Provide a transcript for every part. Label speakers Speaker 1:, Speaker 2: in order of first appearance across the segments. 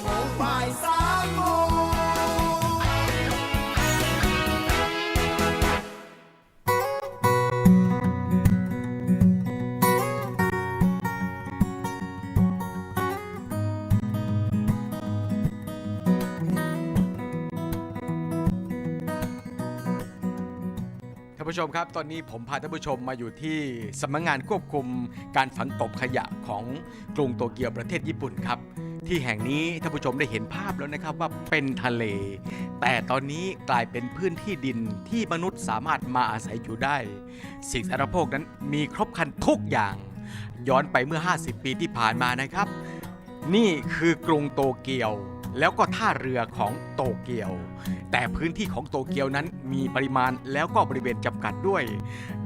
Speaker 1: โมงบ่ายสามโมง
Speaker 2: ท่านผู้ชมครับ ตอนนี้ผมพาท่านผู้ชมมาอยู่ที่สำนักงานควบคุมการฝังกลบขยะของกรุงโตเกียวประเทศญี่ปุ่นครับ ที่แห่งนี้ท่านผู้ชมได้เห็นภาพแล้วนะครับว่าเป็นทะเล แต่ตอนนี้กลายเป็นพื้นที่ดินที่มนุษย์สามารถมาอาศัยอยู่ได้ สิ่งสารพวกนั้นมีครบครันทุกอย่าง ย้อนไปเมื่อ 50 ปีที่ผ่านมานะครับ นี่คือกรุงโตเกียว แล้วก็ท่าเรือของโตเกียว แต่พื้นที่ของโตเกียวนั้นมีปริมาณแล้วก็บริเวณจำกัดด้วย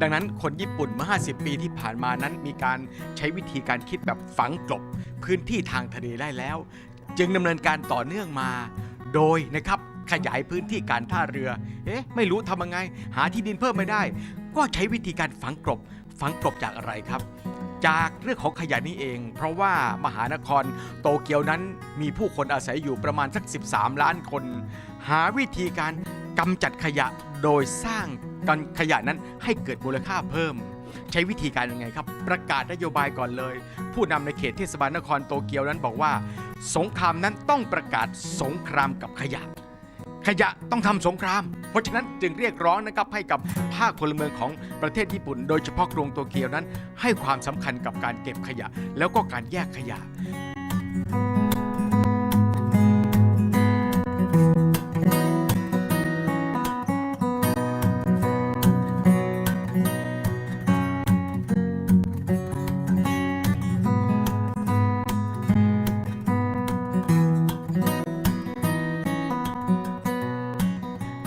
Speaker 2: ดังนั้นคนญี่ปุ่นเมื่อ 50 ปีที่ผ่านมานั้นมีการใช้วิธีการคิดแบบฝังกลบ พื้นที่ทางทะเลได้แล้ว จึงดำเนินการต่อเนื่องมา โดยนะครับขยายพื้นที่การท่าเรือ เอ๊ะ ไม่รู้ทำยังไง หาที่ดินเพิ่มไม่ได้ ก็ใช้วิธีการฝังกลบ ฝังกลบจากอะไรครับ จากเรื่องของขยะนี่เอง เพราะว่ามหานครโตเกียวนั้นมีผู้คนอาศัยอยู่ประมาณสัก 13 ล้านคน หาวิธีการกำจัดขยะโดยสร้างกันขยะนั้นให้เกิดมูลค่าเพิ่ม ใช้วิธีการยังไงครับ ประกาศนโยบายก่อนเลย ผู้นำในเขตเทศบาลนครโตเกียวนั้นบอกว่า สงครามนั้นต้องประกาศสงครามกับขยะ ขยะต้องทำสงคราม เพราะฉะนั้นจึงเรียกร้องนะครับให้กับภาคพลเมืองของประเทศญี่ปุ่น โดยเฉพาะกรุงโตเกียวนั้น ให้ความสำคัญกับการเก็บขยะ แล้วก็การแยกขยะ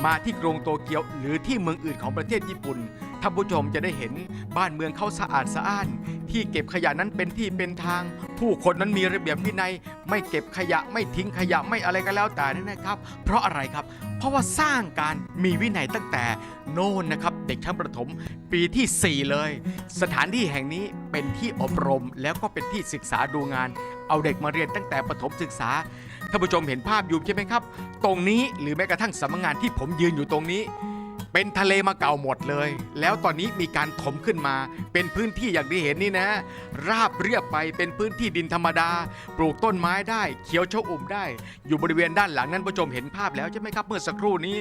Speaker 2: มาที่กรุงโตเกียวหรือที่เมืองอื่นของประเทศญี่ปุ่นท่านผู้ชมจะได้เห็นบ้านเมืองเขาสะอาดสะอ้าน ที่เก็บขยะนั้นเป็นที่เป็นทาง ผู้คนนั้นมีระเบียบวินัย ไม่เก็บขยะไม่ทิ้งขยะไม่อะไรก็แล้วแต่นี่นะครับ เพราะอะไรครับ เพราะว่าสร้างการมีวินัยตั้งแต่โน่นนะครับ เด็กชั้นประถมปีที่ 4 เลย สถานที่แห่งนี้เป็นที่อบรมแล้วก็เป็นที่ศึกษาดูงาน เอาเด็กมาเรียนตั้งแต่ประถมศึกษาท่านผู้ชมเห็นภาพอยู่ใช่ไหมครับ ตรงนี้หรือแม้กระทั่งสำนักงานที่ผมยืนอยู่ตรงนี้ เป็นทะเลมาเก่าหมดเลย แล้วตอนนี้มีการถมขึ้นมา เป็นพื้นที่อย่างที่เห็นนี่นะ ราบเรียบไปเป็นพื้นที่ดินธรรมดา ปลูกต้นไม้ได้ เขียวชอุ่มได้ อยู่บริเวณด้านหลังนั้นผู้ชมเห็นภาพแล้วใช่ไหมครับเมื่อสักครู่นี้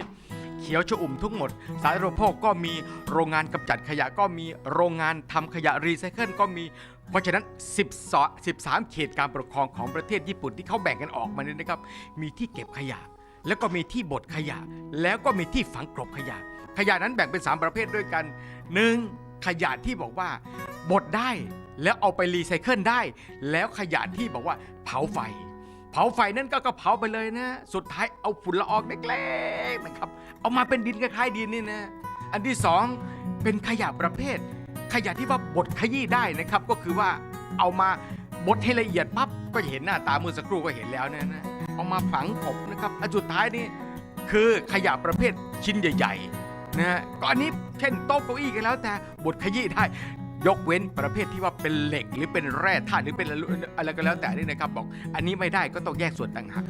Speaker 2: เขียวชอุ่มทุกหมด สาธารณูปโภคก็มีโรงงานกำจัดขยะก็มีโรงงานทำขยะรีไซเคิลก็มี เพราะฉะนั้น 12 13 เขตการปกครองของประเทศญี่ปุ่นที่เขาแบ่งกันออกมาเนี่ยนะครับ มีที่เก็บขยะ แล้วก็มีที่บดขยะ แล้วก็มีที่ฝังกลบขยะ ขยะนั้นแบ่งเป็น 3 ประเภทด้วยกัน 1. ขยะที่บอกว่าบดได้ แล้วเอาไปรีไซเคิลได้ แล้วขยะที่บอกว่าเผาไฟ เผาไฟนั่นก็กเผาไปเลยนะ สุดท้ายเอาฝุ่นละอองเล็กๆนะครับ เอามาเป็นดินคล้ายๆดินนี่นะ อันที่สองเป็นขยะประเภท ขยะที่ว่าบดขยี้ได้นะครับ ก็คือว่าเอามาบดให้ละเอียดปั๊บก็จะเห็นหน้าตาเมื่อสักครู่ก็เห็นแล้วเนะนะ เอามาฝังกบนะครับอันสุดท้ายนี่คือขยะประเภทชิ้นใหญ่ๆนะฮะก็อันนี้เช่นโต๊ะเก้าอี้ก็แล้วแต่บดขยี้ได้ยกเว้นประเภทที่ว่าเป็นเหล็ก หรือเป็นแร่ธาตุหรือเป็นอะไรก็แล้วแต่นี่นะครับ บอก อันนี้ไม่ได้ก็ต้องแยกส่วนต่างหาก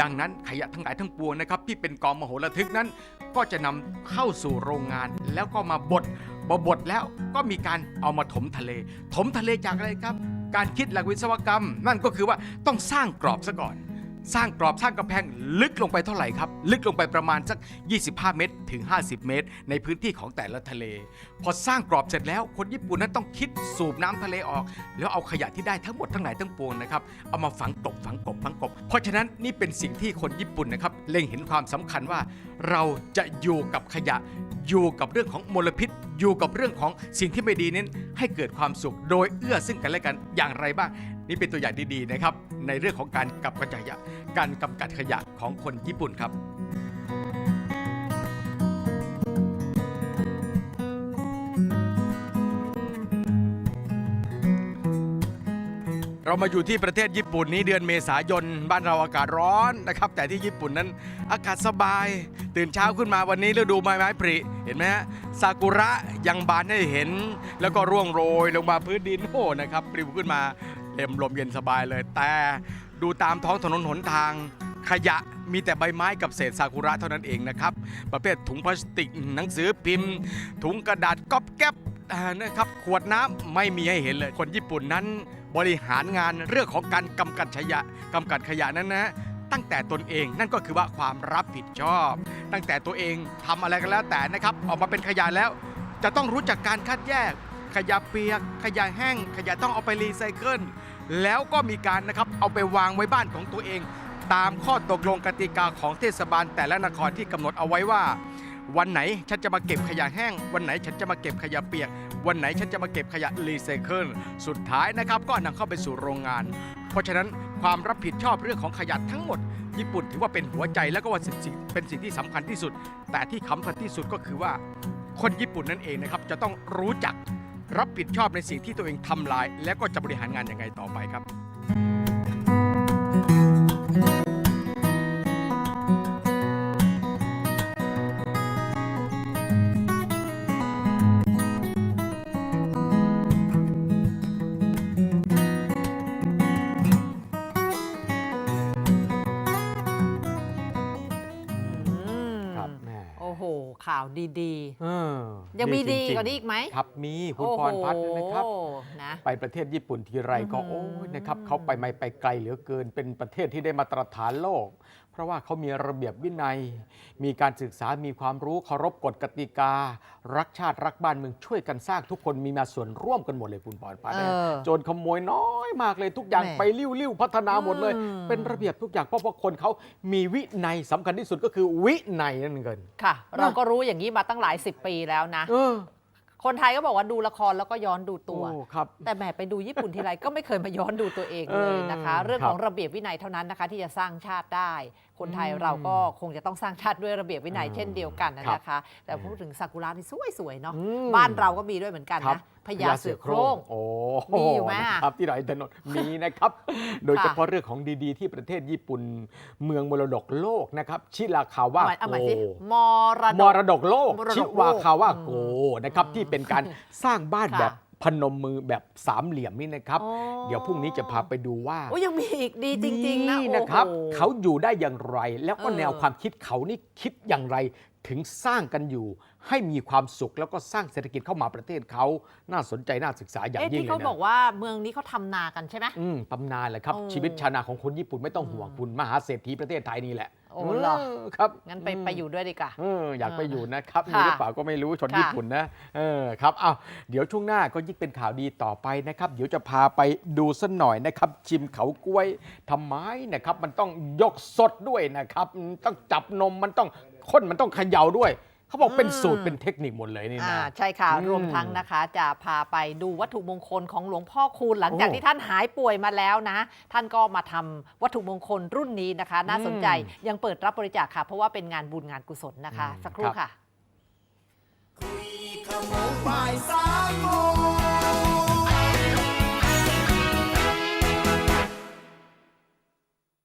Speaker 2: ดังนั้นขยะทั้งหลายทั้งปวงนะครับ ที่เป็นกองมโหระทึกนั้น ก็จะนำเข้าสู่โรงงาน แล้วก็มาบดพอบดแล้วก็มีการเอามาถมทะเล ถมทะเลจากอะไรครับ การคิดหลักวิศวกรรม นั่นก็คือว่าต้องสร้างกรอบซะก่อน สร้างกรอบสร้างกำแพงลึกลงไปเท่าไหร่ครับ ลึกลงไปประมาณสัก 25 เมตรถึง 50 เมตร ในพื้นที่ของแต่ละทะเล พอสร้างกรอบเสร็จแล้ว คนญี่ปุ่นนั้นต้องคิดสูบน้ำทะเลออก แล้วเอาขยะที่ได้ทั้งหมดทั้งหลายทั้งปวงนะครับเอามาฝังกลบฝังกลบฝังกลบเพราะฉะนั้นนี่เป็นสิ่งที่คนญี่ปุ่นนะครับเล็งเห็นความสำคัญว่า เราจะอยู่กับขยะ อยู่กับเรื่องของมลพิษ อยู่กับเรื่องของสิ่งที่ไม่ดีนั้นให้เกิดความสุข โดยเอื้อซึ่งกันและกันอย่างไรบ้าง นี่เป็นตัวอย่างดีๆนะครับ ในเรื่องของการกับกระจายขยะการกำจัดขยะของคนญี่ปุ่นครับเรามาอยู่ที่ประเทศญี่ปุ่นนี้เดือนเมษายนบ้านเราอากาศร้อนนะครับ แต่ที่ญี่ปุ่นนั้นอากาศสบาย ตื่นเช้าขึ้นมาวันนี้ฤดูใบไม้ผลิเห็นไหมฮะซากุระยังบานให้เห็น แล้วก็ร่วงโรยลงมาพื้นดินโอ้นะครับปลิวขึ้นมา ต็มลมเย็นสบายเลย แต่ดูตามท้องถนนหนทางขยะมีแต่ใบไม้กับเศษซากุระเท่านั้นเองนะครับ ประเภทถุงพลาสติกหนังสือพิมพ์ ถุงกระดาษก๊อบแก๊บนะครับขวดน้ำไม่มีให้เห็นเลย คนญี่ปุ่นนั้นบริหารงานเรื่องของการกำกัดขยะกำกัดขยะนั้นนะตั้งแต่ตนเองนั่นก็คือว่าความรับผิดชอบ ตั้งแต่ตัวเองทำอะไรก็แล้วแต่นะครับ ออกมาเป็นขยะแล้ว จะต้องรู้จักการคัดแยก ขยะเปียก ขยะแห้ง ขยะต้องเอาไปรีไซเคิลแล้วก็มีการนะครับเอาไปวางไว้บ้านของตัวเอง ตามข้อตกลงกติกาของเทศบาล แต่ละนครที่กำหนดเอาไว้ว่า วันไหนฉันจะมาเก็บขยะแห้ง วันไหนฉันจะมาเก็บขยะเปียก วันไหนฉันจะมาเก็บขยะรีไซเคิลสุดท้ายนะครับก็นำเข้าไปสู่โรงงาน เพราะฉะนั้นความรับผิดชอบเรื่องของขยะทั้งหมดญี่ปุ่นถือว่าเป็นหัวใจและก็ว่าสิ่งเป็นสิ่งที่สำคัญที่สุด แต่ที่สำคัญที่สุดก็คือว่าคนญี่ปุ่นนั่นเองนะครับจะต้องรู้จัก รับผิดชอบในสิ่งที่ตัวเองทำลาย และก็จะบริหารงานยังไงต่อไปครับ
Speaker 3: ข่าวดี
Speaker 4: เออ
Speaker 3: ๆยังมีดี
Speaker 4: จริงๆ
Speaker 3: กว่านี้อีกไหม
Speaker 4: ครับมีคุณ
Speaker 3: โอ้
Speaker 4: พ
Speaker 3: โห
Speaker 4: รพัฒน์นะครับ
Speaker 3: นะ
Speaker 4: ไปประเทศญี่ปุ่นทีไรก็
Speaker 3: อื้อหื
Speaker 4: โอ้
Speaker 3: อย
Speaker 4: นะครับเขาไปไม่ไปไกลเหลือเกินเป็นประเทศที่ได้มาตรฐานโลก เพราะว่าเขามีระเบียบวินัย มีการศึกษามีความรู้เคารพกฎกติกา รักชาติรักบ้านเมืองช่วยกันสร้างทุกคนมีมาส่วนร่วมกันหมดเลยคุณพรพัฒน์
Speaker 3: เออ
Speaker 4: โจรขโมยน้อยมากเลยทุกอย่าง
Speaker 3: แหม่
Speaker 4: ไปริ้วริ้วพัฒนาหมดเลย
Speaker 3: อืม
Speaker 4: เป็นระเบียบทุกอย่างเพราะว่าคนเขามีวินัยสำคัญที่สุดก็คือวินัยนั่นเอง
Speaker 3: ค่ะ เราก็รู้อย่างนี้มาตั้งหลายสิบปีแล้วนะ
Speaker 4: เออ
Speaker 3: คนไทยก็บอกว่าดูละครแล้วก็ย้อนดูตัว
Speaker 4: โอ้ครับ
Speaker 3: แต่แหมไปดูญี่ปุ่นทีไรก็ไม่เคยมาย้อนดูตัวเองเลยนะคะ
Speaker 4: เออ
Speaker 3: เรื่อง
Speaker 4: ครับ
Speaker 3: ของระเบียบวินัยเท่านั้นนะคะ ที่จะสร้างชาติได้ คนไทย
Speaker 4: อืม
Speaker 3: เราก็คงจะต้องสร้างชาติด้วยระเบียบวินัย
Speaker 4: อืม
Speaker 3: เช่นเดียวกันนะครับนะคะ แต่
Speaker 4: เออ
Speaker 3: พูดถึงซากุระนี่สวยๆเนาะ
Speaker 4: อืม
Speaker 3: บ้านเราก็มีด้วยเหมือนกัน
Speaker 4: ครับ
Speaker 3: นะพญาเสือโคร่ง
Speaker 4: โอ้
Speaker 3: มีอยู่ไหมอะ
Speaker 4: นะครับที่ไหนถนนมีนะครับ โดยเฉพาะเรื่องของดีๆ ที่ประเทศญี่ปุ่นเมืองมรดกโลกนะครับชิราคาวะ
Speaker 3: เอาใหม่เอาใหม่สิ
Speaker 4: โก
Speaker 3: มรด
Speaker 4: ม
Speaker 3: ก
Speaker 4: รดกโลก
Speaker 3: มรดกโลก
Speaker 4: ชิวาคาวะโกนะครับที่เป็นการสร้างบ้าน
Speaker 3: ค่ะ
Speaker 4: แบบ พนมมือแบบสามเหลี่ยมนี่นะครับ
Speaker 3: อ๋อ
Speaker 4: เดี๋ยวพรุ่งนี้จะพาไปดูว่า
Speaker 3: โอ้ยังมีอีกดีจริงๆนะ
Speaker 4: มีนะครับ
Speaker 3: โอ้โห
Speaker 4: เขาอยู่ได้อย่างไร แล้วก็
Speaker 3: เออ
Speaker 4: แนวความคิดเขานี่คิดอย่างไร ถึงสร้างกันอยู่ ให้มีความสุขแล้วก็สร้างเศรษฐกิจเข้ามาประเทศเขาน่าสนใจน่าศึกษาอย่าง
Speaker 3: เอ๊ะ
Speaker 4: ยิ่ง
Speaker 3: ที่
Speaker 4: เลย
Speaker 3: เขา
Speaker 4: นะ
Speaker 3: บอกว่าเมืองนี้เขาทำนากันใช่ไหม
Speaker 4: อืมตำนานแหละครับ
Speaker 3: โอ้
Speaker 4: ชีวิตชาวนาของคนญี่ปุ่นไม่ต้องห่วงคุณมหาเศรษฐีประเทศไทยนี่แหละ
Speaker 3: โอ้เหรอ
Speaker 4: ครับ
Speaker 3: งั้นไปไปอยู่ด้วยดีกว่า
Speaker 4: เอออยากไปอยู่นะครับ
Speaker 3: ค่ะ
Speaker 4: มีหรือเปล่าก็ไม่รู้ชน
Speaker 3: ค่ะ
Speaker 4: ญี่ปุ่นนะเออครับอ้าวเดี๋ยวช่วงหน้าก็ยิ่งเป็นข่าวดีต่อไปนะครับ เดี๋ยวจะพาไปดูสักหน่อยนะครับ ชิมเขากล้วยทำไมนะครับ มันต้องยกสดด้วยนะครับมันต้องจับนมมันต้องข้นมันต้องเขย่าด้วย เขาบอกเป็นสูตรเป็นเทคนิคหมดเลยนี่
Speaker 3: อ่า
Speaker 4: นะ
Speaker 3: ใช่ค่ะ
Speaker 4: อืม
Speaker 3: รวมทั้งนะคะ จะพาไปดูวัตถุมงคลของหลวงพ่อคูณหลังจาก
Speaker 4: โอ้
Speaker 3: ที่ท่านหายป่วยมาแล้วนะ ท่านก็มาทำวัตถุมงคลรุ่นนี้นะคะ น่าสนใจ
Speaker 4: อืม
Speaker 3: ยังเปิดรับบริจาคค่ะ เพราะว่าเป็นงานบุญงานกุศลนะคะ
Speaker 4: อืม
Speaker 3: สักครู่
Speaker 4: ครับ
Speaker 3: ค่ะ
Speaker 1: ขโมงบ่ายสา